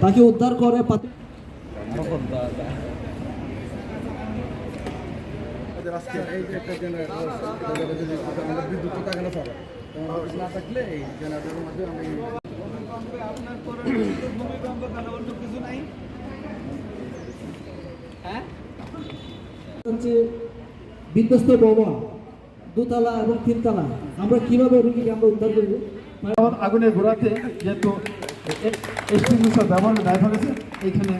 তাকে উদ্ধার করে বিদ্যুৎ থাকে না পাবে না থাকলে এই জেনারেটরের মধ্যে আমরা এই হচ্ছে বিধ্বস্ত বোমা দোতলা এবং তিনতলা। আমরা কীভাবে রুগীকে আমরা উদ্ধার করব? আগুনের গোড়াতে যেহেতু এক্সটিংগুইশার ব্যবহার নাই ফেলেছে এইখানে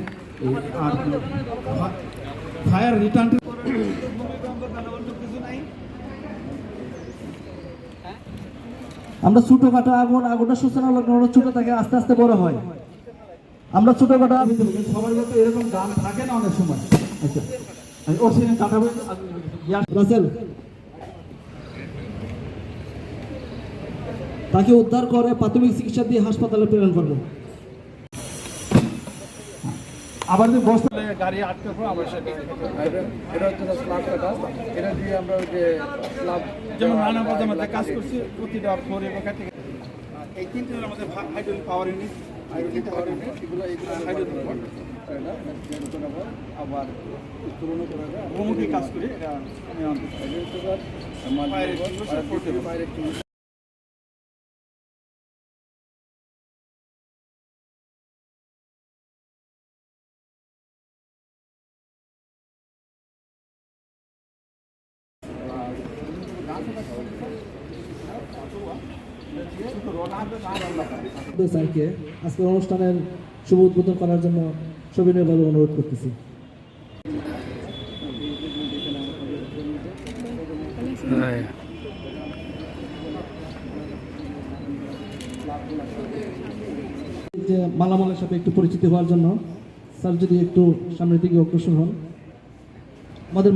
ফায়ার রিটার্ন আমরা ছোটখাটো আগুন আগুনের সূচনা লগ্ন ছোট থেকে আস্তে আস্তে বড় হয়। আমরা ছোটখাটো সবার মতো এরকম গান থাকে না অনেক সময়। আচ্ছা। রাসেল। তাকে উদ্ধার করে প্রাথমিক চিকিৎসা দিয়ে হাসপাতালে প্রেরণ করব আবার যে বসতে গাড়ি আটকে পড়ে আবার সেটা এটা- হচ্ছে স্ল্যাব কাটা এটা দিয়ে আমরা ওই যে স্ল্যাব যেমন রানা প্রথমে কাজ করছি প্রতিটা ফোর থেকে এই তিনটের মধ্যে hydraulic power unit hydraulic power unit এগুলো হাইড্রোলিক পাওয়ার নতুন আবার আবার উত্তোলনও করা যায় বহুমুখী কাজ করি এটা আমি অন্তত Fire স্যারকে আজকের অনুষ্ঠানের শুভ উদ্বোধন করার জন্য সবিনয়ভাবে অনুরোধ করতেছি। যে মালামালের সাথে একটু পরিচিত হওয়ার জন্য স্যার যদি একটু সামনের দিকে অগ্রসর হন। আমাদের